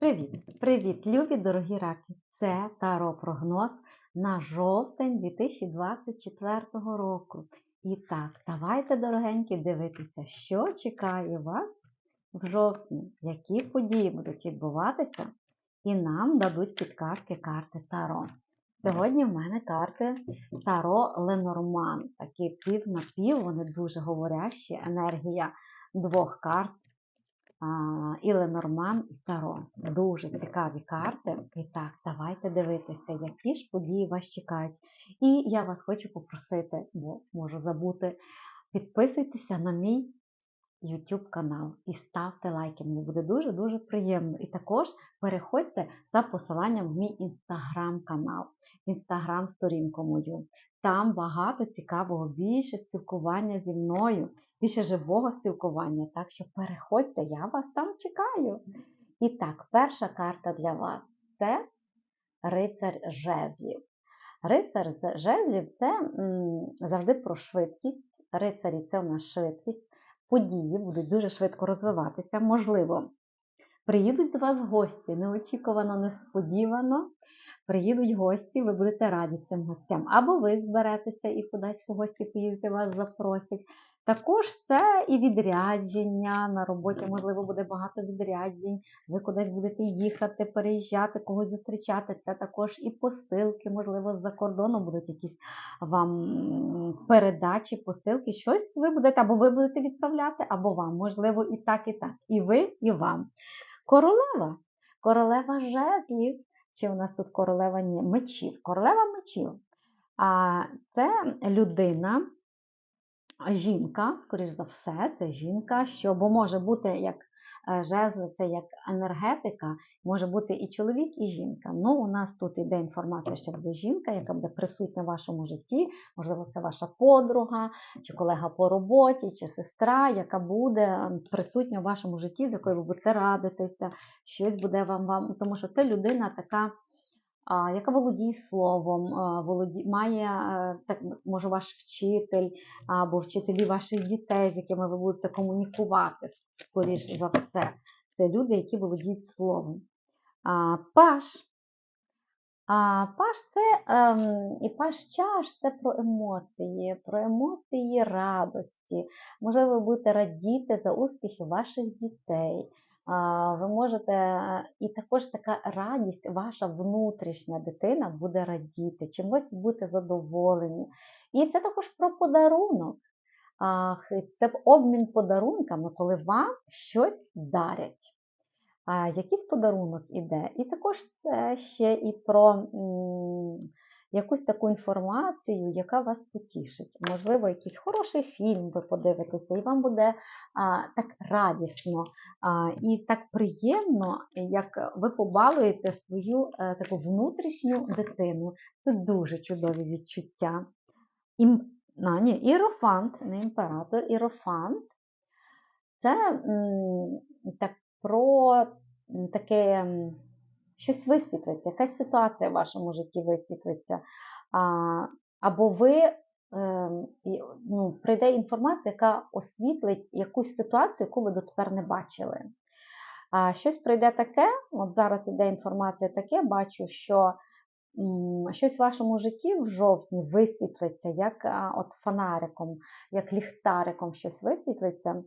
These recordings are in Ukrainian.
Привіт! Привіт, любі дорогі раки! Це Таро прогноз на жовтень 2024 року. І так, давайте, дорогенькі, дивитися, що чекає вас в жовтні, які події будуть відбуватися, і нам дадуть підказки карти Таро. Сьогодні в мене карти Таро Ленорман. Такі пів на пів, вони дуже говорящі. Енергія двох карт і Ленорман і Таро. Дуже цікаві карти. І так, давайте дивитися, які ж події вас чекають. І я вас хочу попросити, бо можу забути, підписуйтеся на мій YouTube канал і ставте лайки. Мені буде дуже-дуже приємно. І також переходьте за посиланням в мій інстаграм канал, інстаграм сторінку мою. Там багато цікавого, більше спілкування зі мною, більше живого спілкування. Так що переходьте, я вас там чекаю. І так, перша карта для вас це рицар жезлів. Рицар жезлів це завжди про швидкість. Рицарі це у нас швидкість. Події будуть дуже швидко розвиватися. Можливо, приїдуть до вас гості, неочікувано, несподівано. Приїдуть гості, ви будете раді цим гостям. Або ви зберетеся і кудись в гості поїдете, вас запросять. Також це і відрядження на роботі, можливо, буде багато відряджень. Ви кудись будете їхати, переїжджати, когось зустрічати. Це також і посилки, можливо, з-за кордону будуть якісь вам передачі, посилки. Щось ви будете, або ви будете відправляти, або вам. Можливо, і так, і так. І ви, і вам. Королева. Королева жезлів. Чи у нас тут королева мечів? Королева мечів. А це людина, жінка, скоріш за все, це жінка, що, бо може бути як жезли, це як енергетика, може бути і чоловік, і жінка. Ну, у нас тут іде інформація, що буде жінка, яка буде присутня в вашому житті. Можливо, це ваша подруга, чи колега по роботі, чи сестра, яка буде ем, присутня в вашому житті, з якою ви будете радитися, щось буде вам вам, тому що це людина така яка володіє словом, володі... має е, так, може ваш вчитель або вчителі ваших дітей, з якими ви будете комунікувати, скоріш за все. Це люди, які володіють словом. Паш. А паш це ем, і паш чаш це про емоції, про емоції радості. Можливо, ви будете радіти за успіхи ваших дітей. Ви можете, е, і також така радість, ваша внутрішня дитина буде радіти, чимось будете задоволені. І це також про подарунок. Це обмін подарунками, коли вам щось дарять. Якийсь подарунок іде. І також це ще і про якусь таку інформацію, яка вас потішить. Можливо, якийсь хороший фільм ви подивитеся, і вам буде а, так радісно а, і так приємно, як ви побалуєте свою е, таку внутрішню дитину. Це дуже чудові відчуття. Ім, а, ні, ірофант, не імператор, ірофант. Це м, так про таке щось висвітлиться, якась ситуація в вашому житті висвітлиться. Або ви ем, ну, прийде інформація, яка освітлить якусь ситуацію, яку ви дотепер не бачили. А, щось прийде таке, от зараз іде інформація таке, бачу, що щось в вашому житті в жовтні висвітлиться, як от фонариком, як ліхтариком щось висвітлиться.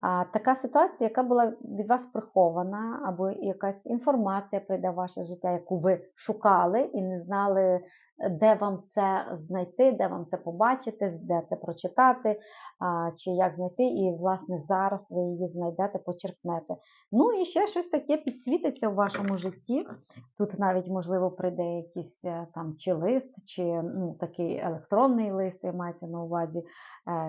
А, така ситуація, яка була від вас прихована, або якась інформація прийде в ваше життя, яку ви шукали і не знали, де вам це знайти, де вам це побачити, де це прочитати, чи як знайти, і, власне, зараз ви її знайдете, почерпнете. Ну і ще щось таке підсвітиться в вашому житті. Тут навіть, можливо, прийде якийсь е, там чи лист, чи ну, такий електронний лист, я мається на увазі.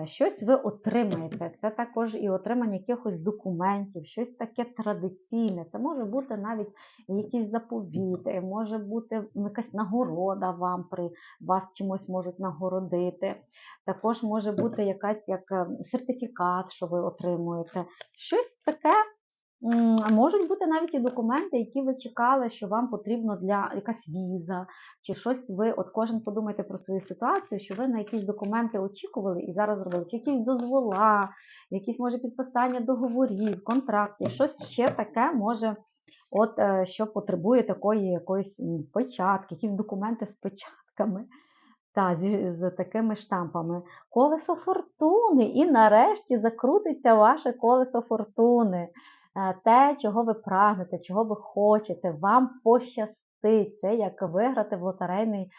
Е, Щось ви отримаєте. Це також і отримання якихось документів, щось таке традиційне. Це може бути навіть якісь заповіти, може бути якась нагорода вам при вас чимось можуть нагородити. Також може бути якась як е, сертифікат, що ви отримуєте. Щось таке. Можуть бути навіть і документи, які ви чекали, що вам потрібно для якась віза, чи щось ви, от кожен подумайте про свою ситуацію, що ви на якісь документи очікували і зараз зробили, чи якісь дозвола, якісь може підписання договорів, контрактів, щось ще таке може от е, що потребує такої якоїсь печатки, якісь документи з печатками. Та, зі, з такими штампами. Колесо фортуни. І нарешті закрутиться ваше колесо фортуни. Е, Те, чого ви прагнете, чого ви хочете, вам пощастить. Це як виграти в лотерейний е,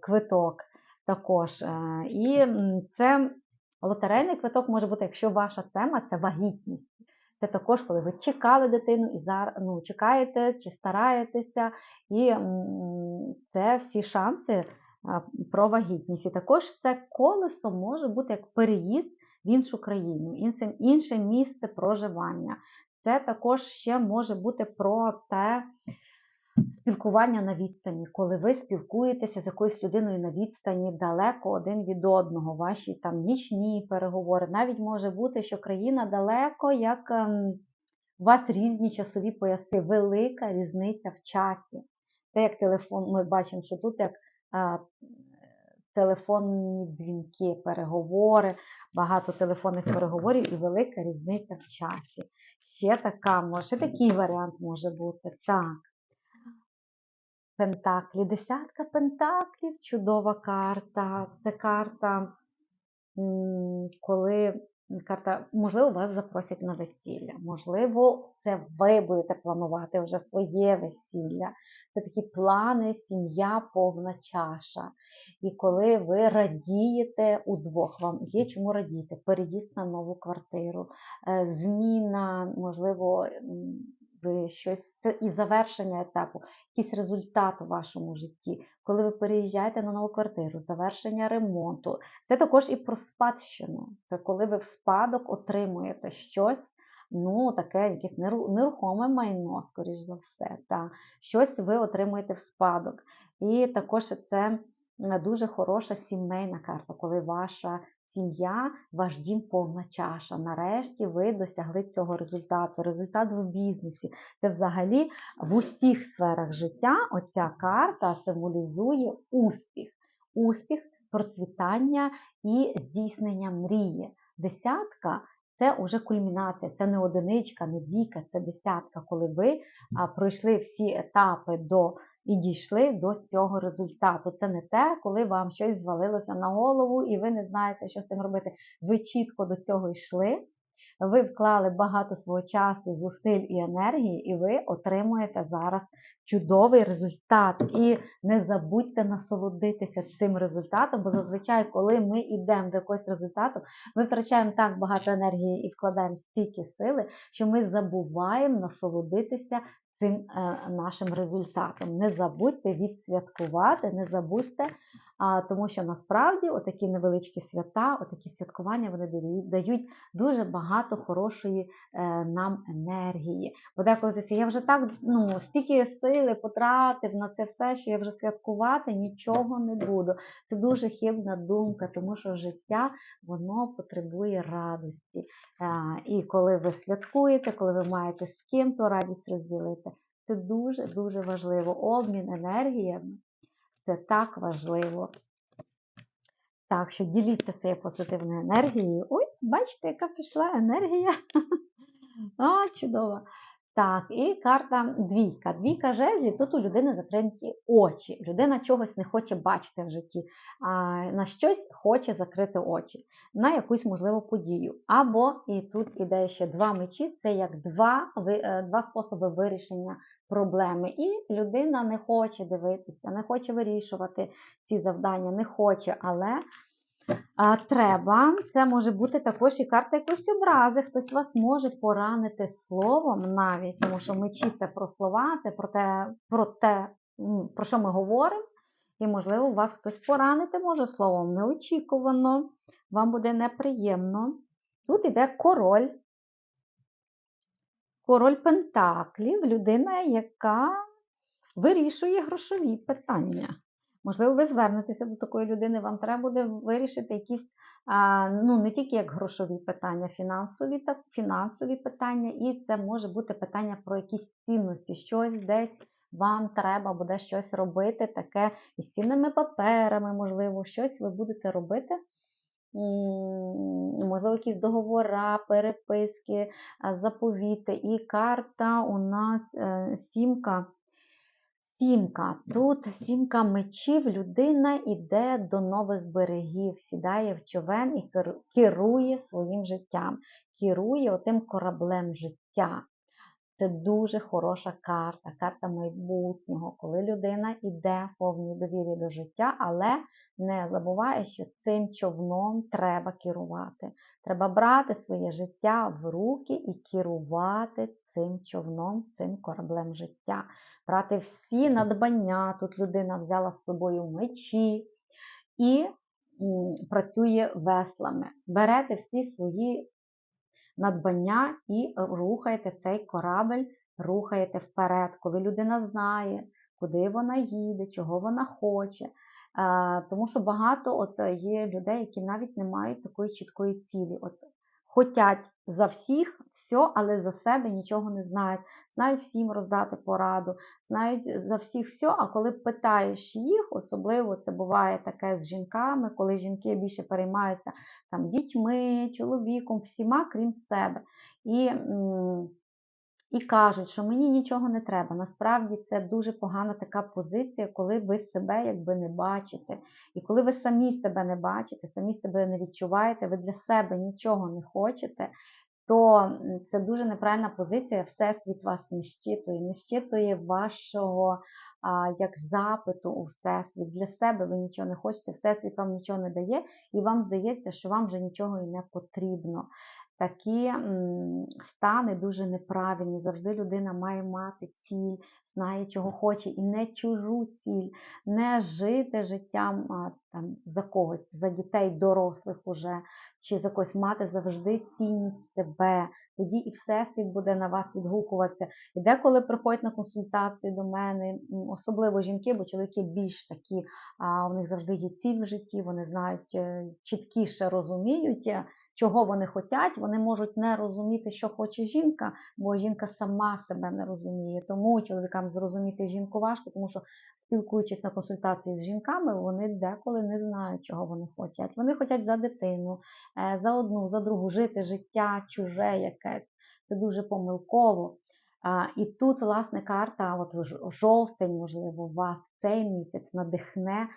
квиток також. Е, І це лотерейний квиток може бути, якщо ваша тема це вагітність. Це також, коли ви чекали дитину і зараз ну, чекаєте чи стараєтеся, і це всі шанси про вагітність. І також це колесо може бути як переїзд в іншу країну, інше, інше місце проживання. Це також ще може бути про те спілкування на відстані, коли ви спілкуєтеся з якоюсь людиною на відстані далеко один від одного, ваші там нічні переговори. Навіть може бути, що країна далеко, як ем, у вас різні часові пояси, велика різниця в часі. Це як телефон, ми бачимо, що тут як а, телефонні дзвінки, переговори, багато телефонних переговорів і велика різниця в часі. Ще така може, такий варіант може бути. Так. Пентаклі, десятка пентаклів, чудова карта. Це карта, коли карта, можливо, вас запросять на весілля. Можливо, це ви будете планувати вже своє весілля. Це такі плани, сім'я, повна чаша. І коли ви радієте удвох, вам є чому радіти, переїзд на нову квартиру, е, зміна, можливо, щось це і завершення етапу, якийсь результат у вашому житті, коли ви переїжджаєте на нову квартиру, завершення ремонту. Це також і про спадщину. Це коли ви в спадок отримуєте щось. Ну, таке якесь нерухоме майно, скоріш за все. Та. Щось ви отримуєте в спадок. І також це дуже хороша сімейна карта, коли ваша сім'я, ваш дім повна чаша. Нарешті ви досягли цього результату. Результат в бізнесі. Це взагалі в усіх сферах життя оця карта символізує успіх. Успіх, процвітання і здійснення мрії. Десятка це вже кульмінація, це не одиничка, не двійка, це десятка, коли ви пройшли всі етапи до і дійшли до цього результату. Це не те, коли вам щось звалилося на голову, і ви не знаєте, що з цим робити. Ви чітко до цього йшли. Ви вклали багато свого часу, зусиль і енергії, і ви отримуєте зараз чудовий результат. І не забудьте насолодитися цим результатом, бо зазвичай, коли ми йдемо до якогось результату, ми втрачаємо так багато енергії і вкладаємо стільки сили, що ми забуваємо насолодитися цим е, нашим результатом. Не забудьте відсвяткувати, не забудьте, тому що насправді отакі невеличкі свята, отакі святкування вони дають- дуже багато хорошої е, нам енергії. Бо деколи я вже так ну, стільки сили потратив на це все, що я вже святкувати нічого не буду. Це дуже хибна думка, тому що життя воно потребує радості. Е, І коли ви святкуєте, коли ви маєте з ким то радість розділити, це дуже дуже важливо. Обмін енергіями це так важливо. Так, що діліться своєю позитивною енергією. Ой, бачите, яка пішла енергія. О, чудово. Так, і карта двійка. Двійка жезлів, тут у людини закриті очі. Людина чогось не хоче бачити в житті, а на щось хоче закрити очі, на якусь можливу подію. Або, і тут іде ще два мечі, це як два, е, два способи вирішення проблеми. І людина не хоче дивитися, не хоче вирішувати ці завдання, не хоче, але а, треба. Це може бути також і карта якоїсь образи. Хтось вас може поранити словом навіть, тому що мечі це про слова, це про те, про те, про що ми говоримо. І, можливо, вас хтось поранити може словом неочікувано, вам буде неприємно. Тут іде король. Король Пентаклів, людина, яка вирішує грошові питання. Можливо, ви звернетеся до такої людини, вам треба буде вирішити якісь, ну не тільки як грошові питання, фінансові та фінансові питання, і це може бути питання про якісь цінності, щось десь вам треба буде щось робити, таке із цінними паперами, можливо, щось ви будете робити можливо, якісь договора, переписки, заповіти. І карта у нас е, сімка. Сімка. Тут сімка мечів, людина йде до нових берегів, сідає в човен і керує своїм життям, керує отим кораблем життя. Це дуже хороша карта, карта майбутнього, коли людина йде в повній довірі до життя, але не забуває, що цим човном треба керувати. Треба брати своє життя в руки і керувати цим човном, цим кораблем життя. Брати всі надбання. Тут людина взяла з собою мечі і працює веслами. Берете всі свої надбання і рухаєте цей корабель, рухаєте вперед, коли людина знає, куди вона їде, чого вона хоче. Е, Тому що багато от є людей, які навіть не мають такої чіткої цілі. От Хотять за всіх все, але за себе нічого не знають. Знають всім роздати пораду, знають за всіх все, а коли питаєш їх, особливо це буває таке з жінками, коли жінки більше переймаються там, дітьми, чоловіком, всіма, крім себе. І, і кажуть, що мені нічого не треба. Насправді це дуже погана така позиція, коли ви себе якби не бачите. І коли ви самі себе не бачите, самі себе не відчуваєте, ви для себе нічого не хочете, то це дуже неправильна позиція. Всесвіт вас не щитує, не щитує вашого а, як запиту у всесвіт. Для себе ви нічого не хочете, всесвіт вам нічого не дає, і вам здається, що вам вже нічого і не потрібно. Такі стани дуже неправильні. Завжди людина має мати ціль, знає, чого хоче, і не чужу ціль, не жити життям там, за когось, за дітей дорослих уже, чи за когось мати завжди цінність себе. Тоді і всесвіт буде на вас відгукуватися. І деколи приходять на консультації до мене, особливо жінки, бо чоловіки більш такі, а, у них завжди є ціль в житті, вони знають е, чіткіше розуміють. Чого вони хочуть, вони можуть не розуміти, що хоче жінка, бо жінка сама себе не розуміє. Тому чоловікам зрозуміти жінку важко, тому що спілкуючись на консультації з жінками, вони деколи не знають, чого вони хочуть. Вони хочуть за дитину, е, за одну, за другу жити життя чуже якесь. Це дуже помилково. І тут, власне, карта, от жовтень, можливо, вас цей місяць надихне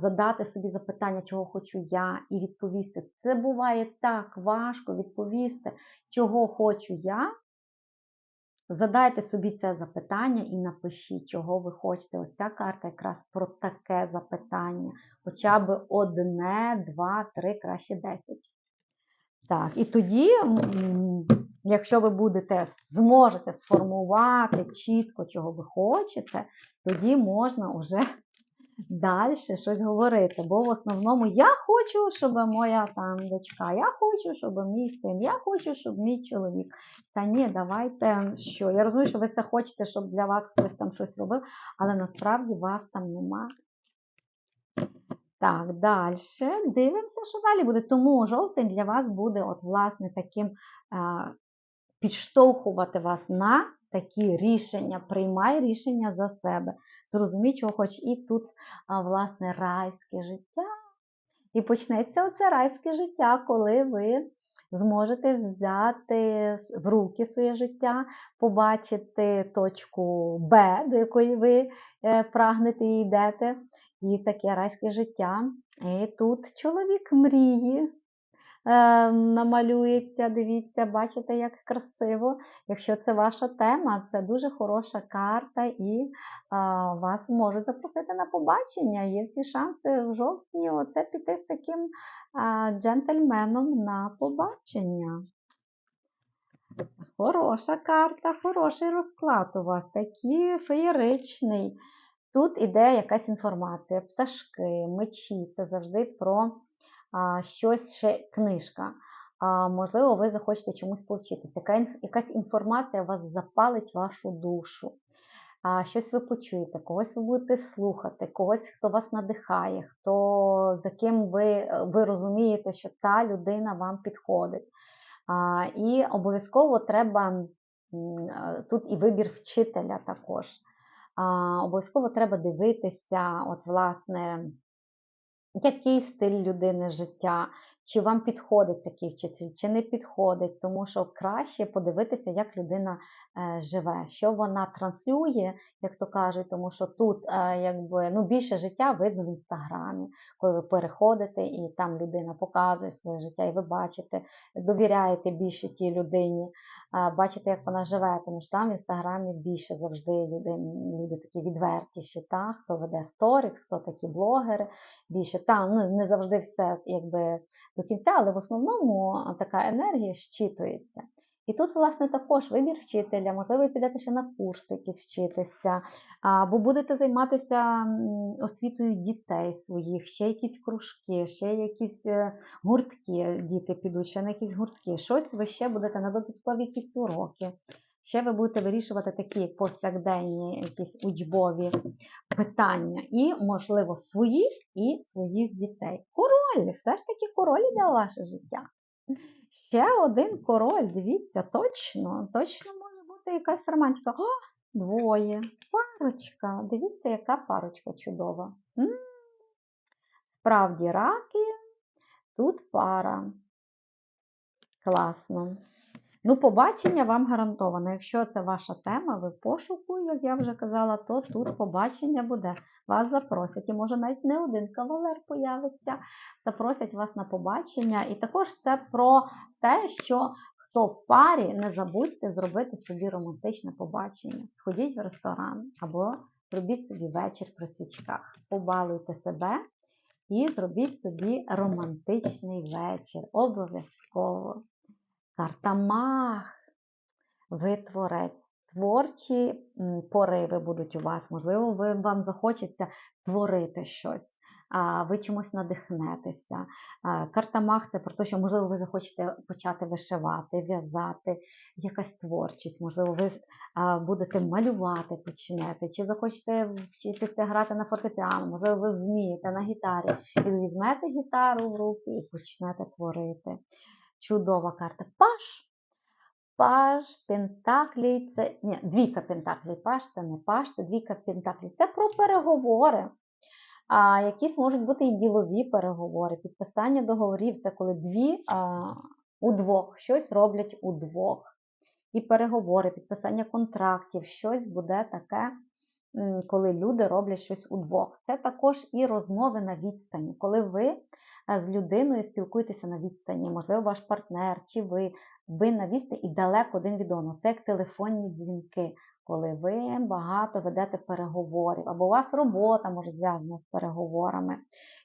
задати собі запитання, чого хочу я, і відповісти. Це буває так важко відповісти, чого хочу я. Задайте собі це запитання і напишіть, чого ви хочете. Оця карта якраз про таке запитання. Хоча б одне, два, три, краще десять. Так, і тоді, якщо ви будете зможете сформувати чітко, чого ви хочете, тоді можна вже далі щось говорити. Бо в основному я хочу, щоб моя там дочка, я хочу, щоб мій син, я хочу, щоб мій чоловік. Та ні, давайте що. Я розумію, що ви це хочете, щоб для вас хтось там щось робив, але насправді вас там нема. Так, далі дивимося, що далі буде. Тому жовтень для вас буде, от, власне, таким підштовхувати вас на такі рішення. Приймай рішення за себе. Зрозумій, чого хочеш. І тут, а, власне, райське життя. І почнеться оце райське життя, коли ви зможете взяти в руки своє життя, побачити точку Б, до якої ви е, прагнете і йдете. І таке райське життя. І тут чоловік мрії намалюється. Дивіться, бачите, як красиво. Якщо це ваша тема, це дуже хороша карта, і а, вас можуть запросити на побачення. Є всі шанси в жовтні оце піти з таким а, джентльменом на побачення. Хороша карта, хороший розклад у вас, такий феєричний. Тут іде якась інформація, пташки, мечі це завжди про щось ще книжка. Можливо, ви захочете чомусь повчитися. Якась інформація вас запалить вашу душу. Щось ви почуєте, когось ви будете слухати, когось, хто вас надихає, хто, за ким ви, ви розумієте, що та людина вам підходить. І обов'язково треба тут і вибір вчителя також. Обов'язково треба дивитися, от, власне, який стиль людини життя, чи вам підходить такий вчитель, чи не підходить, тому що краще подивитися, як людина е, живе, що вона транслює, як то кажуть, тому що тут е, якби ну більше життя видно в інстаграмі, коли ви переходите і там людина показує своє життя, і ви бачите, довіряєте більше тій людині, е, бачите, як вона живе, тому що там в інстаграмі більше завжди люди, люди такі відвертіші, та, хто веде сторіс, хто такі блогери, більше там ну, не завжди все якби до кінця, але в основному така енергія щитується. І тут, власне, також вибір вчителя, можливо, підете ще на курси якісь вчитися, або будете займатися освітою дітей своїх, ще якісь кружки, ще якісь е, гуртки, діти підуть, ще на якісь гуртки. Щось ви ще будете на додаткові якісь уроки. Ще ви будете вирішувати такі повсякденні якісь учбові питання, і, можливо, свої і своїх дітей. Король, все ж таки король іде ваше життя. Ще один король, дивіться, точно, точно може бути якась романтика. О, двоє, парочка. Дивіться, яка парочка чудова. Справді раки, тут пара. Класно. Ну, побачення вам гарантовано. Якщо це ваша тема, ви в пошуку, як я вже казала, то тут побачення буде. Вас запросять. І може навіть не один кавалер появиться, запросять вас на побачення. І також це про те, що хто в парі, не забудьте зробити собі романтичне побачення. Сходіть в ресторан або зробіть собі вечір при свічках. Побалуйте себе і зробіть собі романтичний вечір. Обов'язково. Карта мах, ви творець. Творчі пориви будуть у вас. Можливо, ви, вам захочеться творити щось, ви чимось надихнетеся. Карта мах це про те, що, можливо, ви захочете почати вишивати, в'язати, якась творчість, можливо, ви будете малювати, почнете, чи захочете вчитися грати на фортепіано, можливо, ви вмієте на гітарі. І візьмете гітару в руки і почнете творити. Чудова карта. Паш. Паш, Пентаклі, це ні, двійка Пентаклі. Паш це не паш, це двійка Пентаклі. Це про переговори. А, Якісь можуть бути і ділові переговори. Підписання договорів це коли дві а, удвох щось роблять удвох. І переговори, підписання контрактів, щось буде таке, коли люди роблять щось удвох. Це також і розмови на відстані, коли ви з людиною спілкуєтеся на відстані, можливо, ваш партнер чи ви, ви на відстані і далеко один від одного. Це як телефонні дзвінки, коли ви багато ведете переговорів, або у вас робота може зв'язана з переговорами.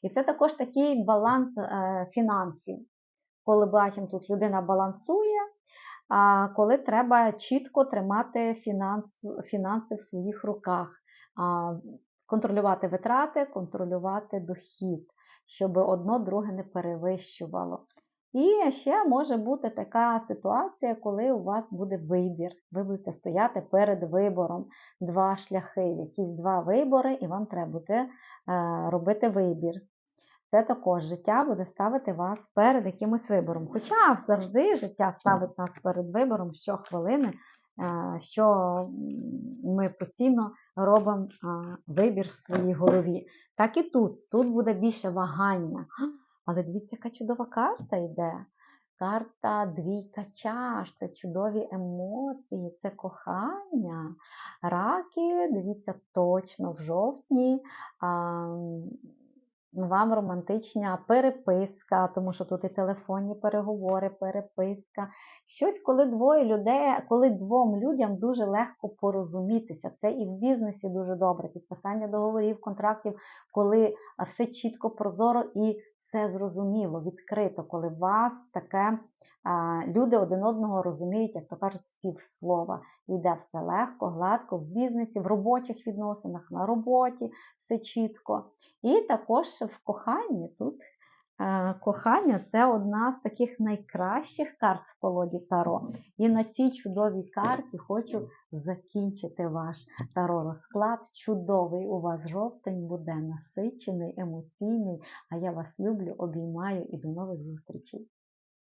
І це також такий баланс е, фінансів. Коли бачимо, тут людина балансує, коли треба чітко тримати фінанс, фінанси в своїх руках, контролювати витрати, контролювати дохід щоб одно друге не перевищувало. І ще може бути така ситуація, коли у вас буде вибір. Ви будете стояти перед вибором два шляхи, якісь два вибори, і вам треба буде е, робити вибір. Це також життя буде ставити вас перед якимось вибором. Хоча завжди життя ставить нас перед вибором щохвилини, Е, що ми постійно робимо вибір в своїй голові. Так і тут. Тут буде більше вагання. Але дивіться, яка чудова карта йде. Карта двійка чаш, це чудові емоції, це кохання. Раки, дивіться, точно в жовтні вам романтична переписка, тому що тут і телефонні переговори, переписка. Щось, коли двоє людей, коли двом людям дуже легко порозумітися. Це і в бізнесі дуже добре. Підписання договорів, контрактів, коли все чітко, прозоро і все зрозуміло, відкрито, коли вас таке люди один одного розуміють, як то кажуть, співслова. Йде все легко, гладко в бізнесі, в робочих відносинах, на роботі, все чітко. І також в коханні тут. Кохання це одна з таких найкращих карт в колоді Таро. І на цій чудовій карті хочу закінчити ваш таро розклад. Чудовий у вас жовтень буде насичений, емоційний. А я вас люблю, обіймаю і до нових зустрічей!